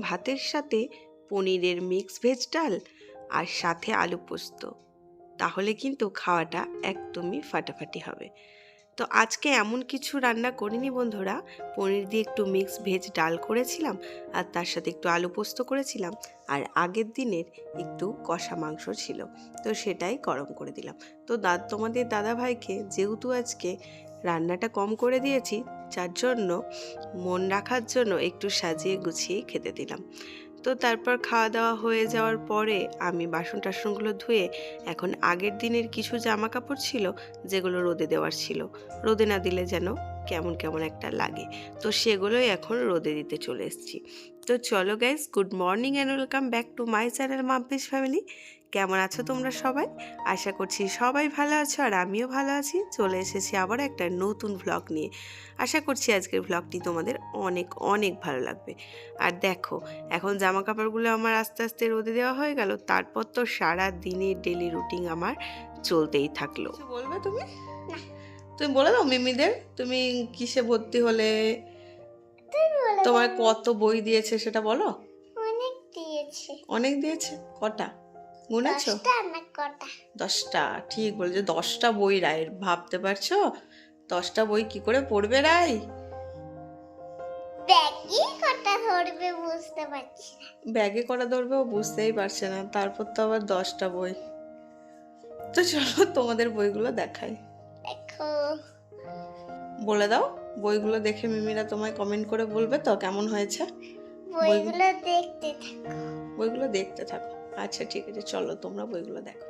ভাতের সাথে পনিরের মিক্স ভেজ ডাল আর সাথে আলু পোস্ত। তাহলে কিন্তু খাওয়াটা একদমই ফাটাফাটি হবে। তো আজকে এমন কিছু রান্না করিনি বন্ধুরা। পনির দিয়ে একটু মিক্স ভেজ ডাল করেছিলাম আর তার সাথে একটু আলু পোস্ত করেছিলাম আর আগের দিনের একটু কষা মাংস ছিল। তো সেটাই গরম করে দিলাম। তো দা, তোমাদের দাদা ভাইকে যেহেতু আজকে রান্নাটা কম করে দিয়েছি, যার জন্য মন রাখার জন্য একটু সাজিয়ে গুছিয়ে খেতে দিলাম। তো তারপর খাওয়া দাওয়া হয়ে যাওয়ার পরে আমি বাসন টাসনগুলো ধুয়ে এখন আগের দিনের কিছু জামা কাপড় ছিল যেগুলো রোদে দেওয়ার ছিল। রোদে না দিলে যেন কেমন কেমন একটা লাগে। তো সেগুলোই এখন রোদে দিতে চলে এসেছি। তো চলো guys good morning and welcome back to my channel Mampi's family কেমন আছো তোমরা সবাই? আশা করছি সবাই ভালো আছো আর আমিও ভালো আছি। চলে এসেছি আবার একটা নতুন ভ্লগ নিয়ে। আশা করছি আজকের ভ্লগটি তোমাদের অনেক অনেক ভালো লাগবে। আর দেখো এখন জামা কাপড়গুলো আমার আস্তে আস্তে রোদে দেওয়া হয়ে গেল। তারপর তো সারা দিনের ডেলি রুটিন আমার চলতেই থাকল। বলবে তুমি? তুমি বলে দাও মিমিদের। তুমি কিসে ভর্তি হলে? তোমার কত বই দিয়েছে সেটা বলো? অনেক দিয়েছে। অনেক দিয়েছে? কটা? গুনেছো দশটা ঠিক বলেছে দশটা বই রায়ের ভাবতে পারছ? দশটা বই কি করে পড়বে রায়? ব্যাগে কটা ধরবে বুঝতে পারছি ব্যাগে করা ধরবে ও বুঝতেই পারছে না তারপর তো আবার দশটা বই। তো চলো তোমাদের বইগুলো দেখাই। দেখো। বলে দাও বইগুলো দেখে মিমিরা তোমায় কমেন্ট করে বলবে তো কেমন হয়েছে? বইগুলো দেখতে থাকো। বইগুলো দেখতে থাকো। আচ্ছা ঠিক আছে, চলো তোমরা বইগুলো দেখো।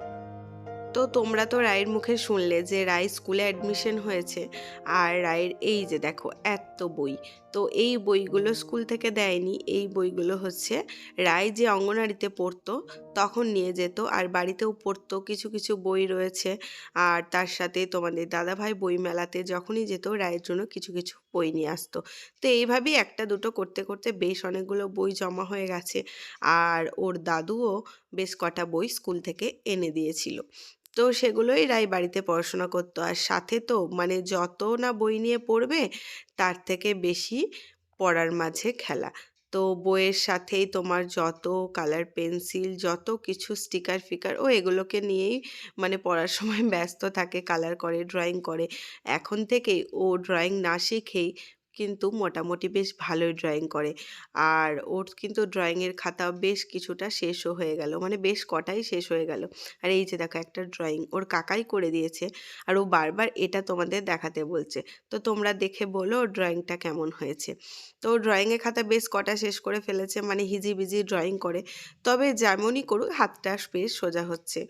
তো তোমরা তো রায়ের মুখে শুনলে যে রায় স্কুলে অ্যাডমিশন হয়েছে। আর রায়ের এই যে দেখো, এত বই। তো এই বইগুলো স্কুল থেকে দেয়নি। এই বইগুলো হচ্ছে, রায় যে অঙ্গনারীতে পড়তো তখন নিয়ে যেত। আর বাড়িতেও পড়তো, কিছু কিছু বই রয়েছে। আর তার সাথে তোমাদের দাদাভাই বই মেলাতে যখনই যেত, রায়ের জন্য কিছু কিছু বই নিয়ে আসতো। তো এইভাবেই একটা, দুটো করতে করতে বেশ অনেকগুলো বই জমা হয়ে গেছে। আর ওর দাদুও বেশ কটা বই স্কুল থেকে এনে দিয়েছিল। তো সেগুলোই রাই বাড়িতে পড়াশোনা করতো। আর সাথে তো মানে যত না বই নিয়ে পড়বে, তার থেকে বেশি পড়ার মাঝে খেলা। তো বইয়ের সাথেই তোমার যত কালার পেন্সিল, যত কিছু স্টিকার ফিকার, ও এগুলোকে নিয়েই মানে পড়ার সময় ব্যস্ত থাকে, কালার করে, ড্রয়িং করে। এখন থেকেই ও ড্রয়িং না শিখেই কিন্তু মোটামুটি বেশ ভালোই ড্রয়িং করে। আর ওর কিন্তু ড্রয়িংয়ের খাতা বেশ কিছুটা শেষও হয়ে গেল মানে বেশ কটাই শেষ হয়ে গেল। আর এই যে দেখো একটা ড্রয়িং ওর কাকাই করে দিয়েছে, আর ও বারবার এটা তোমাদের দেখাতে বলছে। তো তোমরা দেখে বলো ওর ড্রয়িংটা কেমন হয়েছে। তো ড্রয়িংয়ের খাতা বেশ কটা শেষ করে ফেলেছে মানে হিজিবিজি ড্রয়িং করে। তবে যেমনই করুক, হাতটা বেশ সোজা হচ্ছে।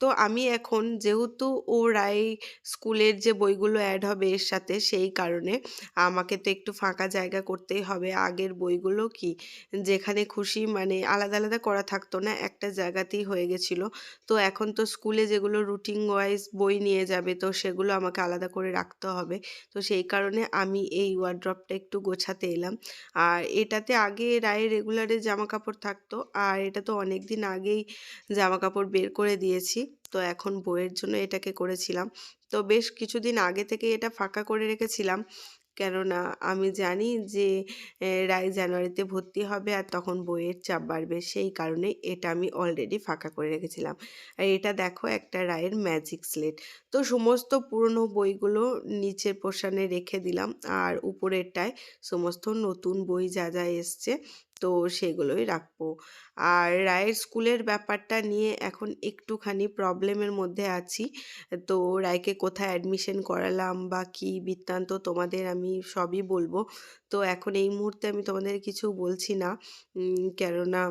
তো আমি এখন যেহেতু ও রায় স্কুলের যে বইগুলো অ্যাড হবে এর সাথে সেই কারণে আমাকে তো একটু ফাঁকা জায়গা করতেই হবে। আগের বইগুলো কি? যেখানে খুশি মানে আলাদা আলাদা করা থাকতো না, একটা জায়গাতেই হয়ে গেছিল। তো এখন তো স্কুলে যেগুলো রুটিন ওয়াইজ বই নিয়ে যাবে তো সেগুলো আমাকে আলাদা করে রাখতে হবে। তো সেই কারণে আমি এই ওয়ার্ড্রপটা একটু গোছাতে এলাম। আর এটাতে আগে রায়ের রেগুলারে জামা কাপড় থাকতো, আর এটা তো অনেক দিন আগেই জামা কাপড় বের করে দিয়েছি। তো এখন বইয়ের জন্য এটাকে করেছিলাম। তো বেশ কিছুদিন আগে থেকে এটা ফাঁকা করে রেখেছিলাম। কেননা আমি জানি যে রায় জানুয়ারিতে ভর্তি হবে আর তখন বইয়ের চাপ বাড়বে। সেই কারণে এটা আমি অলরেডি ফাঁকা করে রেখেছিলাম। আর এটা দেখো একটা রায়ের ম্যাজিক স্লেট তো সমস্ত পুরনো বইগুলো নিচের পোর্শনে রেখে দিলাম। আর উপরেরটায় সমস্ত নতুন বই যা যা এসছে তো সেগুলোই রাখব। আর রায়ের স্কুলের ব্যাপারটা নিয়ে এখন একটুখানি প্রবলেমের মধ্যে আছি। তো রায়কে কোথায় অ্যাডমিশন করালাম বা কী বৃত্তান্ত তোমাদের আমি সবই বলব। তো এখন এই মুহূর্তে আমি তোমাদের কিছু বলছি না। কেননা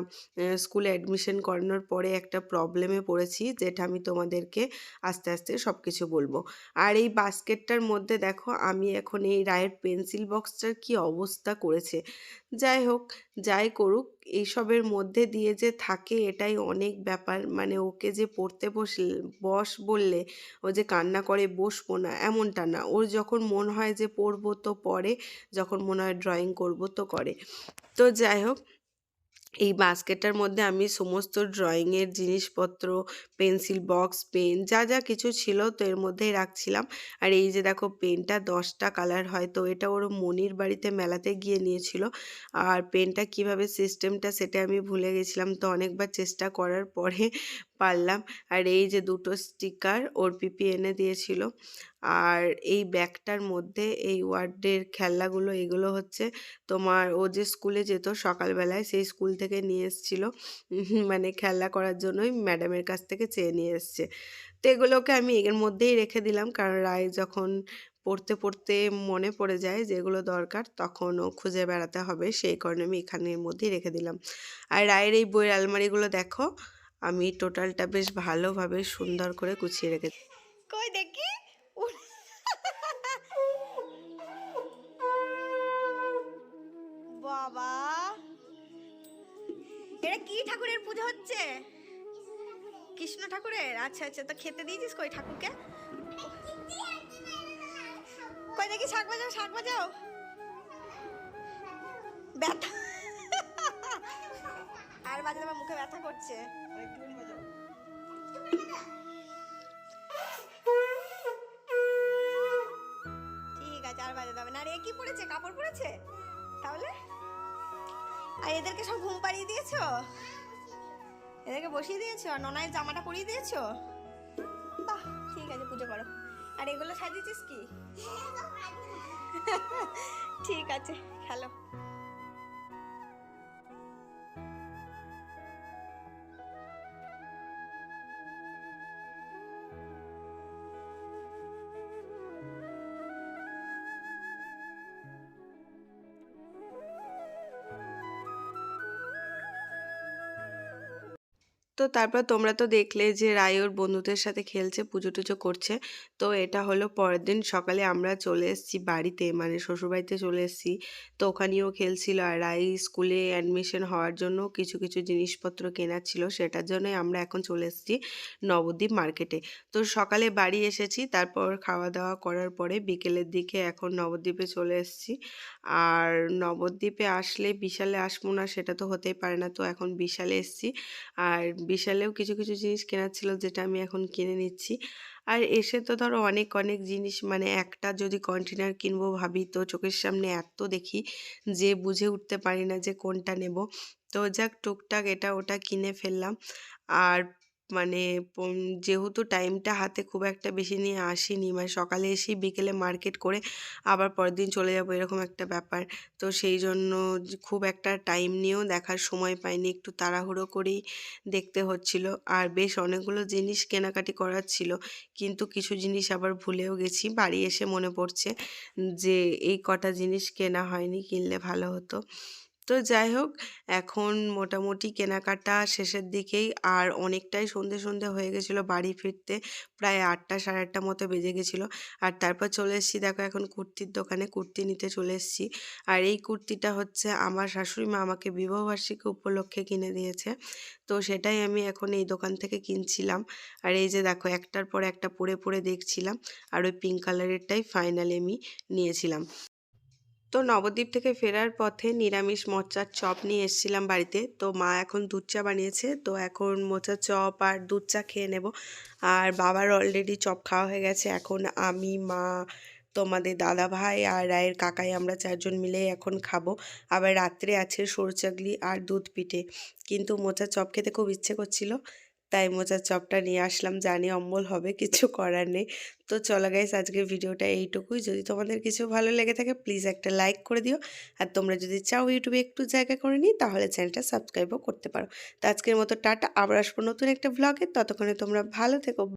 স্কুলে অ্যাডমিশন করানোর পরে একটা প্রবলেমে পড়েছি যেটা আমি তোমাদেরকে আস্তে আস্তে সব কিছু বলব। আর এই বাস্কেটটার মধ্যে দেখো, আমি এখন এই রায়ের পেন্সিল বক্সটার কি অবস্থা করেছে। যাই হোক যাই করুক, এইসবের মধ্যে দিয়ে যে থাকে এটাই অনেক ব্যাপার। মানে ওকে যে পড়তে বসলে বস বললে, ও যে কান্না করে বসবো না, এমনটা না। ওর যখন মন হয় যে পড়ব তো পড়ে, যখন মনে হয় ড্রয়িং করব তো করে। তো যাই হোক এই বাস্কেটটার মধ্যে আমি সমস্ত ড্রয়িংয়ের জিনিসপত্র পেন্সিল বক্স পেন যা যা কিছু ছিল তো এর মধ্যেই রাখছিলাম। আর এই যে দেখো পেনটা দশটা কালার হয় তো এটা ওর মনির বাড়িতে মেলাতে গিয়ে নিয়েছিল। আর পেনটা কীভাবে সিস্টেমটা সেটা আমি ভুলে গেছিলাম। তো অনেকবার চেষ্টা করার পরে পারলাম। আর এই যে দুটো স্টিকার ওর পিপি এনে দিয়েছিল। আর এই ব্যাগটার মধ্যে এই ওয়ার্ডের খেলনাগুলো, এগুলো হচ্ছে তোমার ও যে স্কুলে যেত সকালবেলায়, সেই স্কুল থেকে নিয়ে এসেছিল। মানে খেলনা করার জন্যই ম্যাডামের কাছ থেকে চেয়ে নিয়ে এসছে। তো এগুলোকে আমি এর মধ্যেই রেখে দিলাম। কারণ রায় যখন পড়তে পড়তে মনে পড়ে যায় যেগুলো দরকার, তখন ও খুঁজে বেড়াতে হবে। সেই কারণে আমি এখানের মধ্যেই রেখে দিলাম। আর রায়ের এই বইয়ের আলমারিগুলো দেখো আমি টোটালটা বেশ ভালোভাবে সুন্দর করে গুছিয়ে রেখে কই দেখি? বাবা। এটা কি ঠাকুরের পুজো হচ্ছে? কৃষ্ণ ঠাকুরের? আচ্ছা আচ্ছা তো খেতে দিয়েছিস কই ঠাকুরকে? কই দেখি, শাক বাজাও শাক বাজাও। ব্যথা। বাজাতে আমার মুখে ব্যথা করছে। ঠিক আছে, আর বাজাতে হবে না। আর, এ কি পড়েছে? কাপড় পরেছে তাহলে? আর এদেরকে সব ঘুম পাড়িয়ে দিয়েছ? এদেরকে বসিয়ে দিয়েছ? আর ননায়ের জামাটা পরিয়ে দিয়েছ? বাহ, ঠিক আছে, পুজো করো। আর এগুলো সাজিয়েছিস কি? ঠিক আছে, খেলো। তো তারপর তোমরা তো দেখলে যে রায় ওর বন্ধুদের সাথে খেলছে, পুজো টুজো করছে। তো এটা হলো পরের দিন সকালে আমরা চলে এসেছি বাড়িতে মানে শ্বশুরবাড়িতে চলে এসেছি। তো ওখানেও খেলছিল আর রাই স্কুলে অ্যাডমিশন হওয়ার জন্য কিছু কিছু জিনিসপত্র কেনার ছিল, সেটার জন্যই আমরা এখন চলে এসেছি নবদ্বীপ মার্কেটে তো সকালে বাড়ি এসেছি, তারপর খাওয়া দাওয়া করার পরে বিকেলের দিকে এখন নবদ্বীপে চলে এসেছি। আর নবদ্বীপে আসলে বিশালে আসব না সেটা তো হতেই পারে না, তো এখন বিশালে এসেছি। আর বিশালেও কিছু কিছু জিনিস কেনার ছিল যেটা আমি এখন কিনে নিচ্ছি। আর এসে তো ধরো অনেক অনেক জিনিস মানে একটা যদি কন্টেনার কিনবো ভাবি, তো চোখের সামনে এত দেখি যে বুঝে উঠতে পারি না যে কোনটা নেব। তো যাক, টুকটাক এটা ওটা কিনে ফেললাম। আর মানে যেহেতু টাইমটা হাতে খুব একটা বেশি নিয়ে আসিনি মানে সকালে এসেই বিকেলে মার্কেট করে আবার পরের দিন চলে যাব এরকম একটা ব্যাপার। তো সেই জন্য খুব একটা টাইম নিয়েও দেখার সময় পাইনি, একটু তাড়াহুড়ো করেই দেখতে হচ্ছিল। আর বেশ অনেকগুলো জিনিস কেনাকাটি করার ছিল, কিন্তু কিছু জিনিস আবার ভুলেও গেছি। বাড়ি এসে মনে পড়ছে যে, এই কটা জিনিস কেনা হয়নি, কিনলে ভালো হতো। তো যাই হোক, এখন মোটামুটি কেনাকাটা শেষের দিকেই। আর অনেকটাই সন্ধে সন্ধে হয়ে গেছিল বাড়ি ফিরতে, প্রায় আটটা সাড়ে আটটা মতো বেজে গেছিল। আর তারপর চলে এসেছি, দেখো এখন কুর্তির দোকানে কুর্তি নিতে চলে এসেছি। আর এই কুর্তিটা হচ্ছে আমার শাশুড়ি মা আমাকে বিবাহবার্ষিকী উপলক্ষে কিনে দিয়েছে। তো সেটাই আমি এখন এই দোকান থেকে কিনছিলাম। আর এই যে দেখো, একটার পর একটা পরে পরে দেখছিলাম। আর ওই পিঙ্ক কালারেরটাই ফাইনালি আমি নিয়েছিলাম। তো নবদ্বীপ থেকে ফেরার পথে নিরামিষ মোচার চপ নিয়ে এসেছিলাম বাড়িতে। তো মা এখন দুধ চা বানিয়েছে। তো এখন মোচার চপ আর দুধ চা খেয়ে নেব। আর বাবার অলরেডি চপ খাওয়া হয়ে গেছে। এখন আমি, মা, তোমাদের দাদা ভাই আর রায়ের কাকাই আমরা চারজন মিলে এখন খাব। আবার রাত্রে আছে সরু চাগলি আর দুধ পিঠে। কিন্তু মোচার চপ খেতে খুব ইচ্ছে করছিল। তাই মোচার চপটা নিয়ে আসলাম, জানি অম্বল হবে, কিছু করার নেই। তো চলো গাইস আজকের ভিডিওটা এইটুকুই। যদি তোমাদের কিছু ভালো লেগে থাকে প্লিজ একটা লাইক করে দিও। আর তোমরা যদি চাও ইউটিউবে একটু জায়গা করে নিই, তাহলে চ্যানেলটা সাবস্ক্রাইবও করতে পারো। তো আজকের মতো টাটা, আবার আসব নতুন একটা ব্লগে ততক্ষণে তোমরা ভালো থেকো।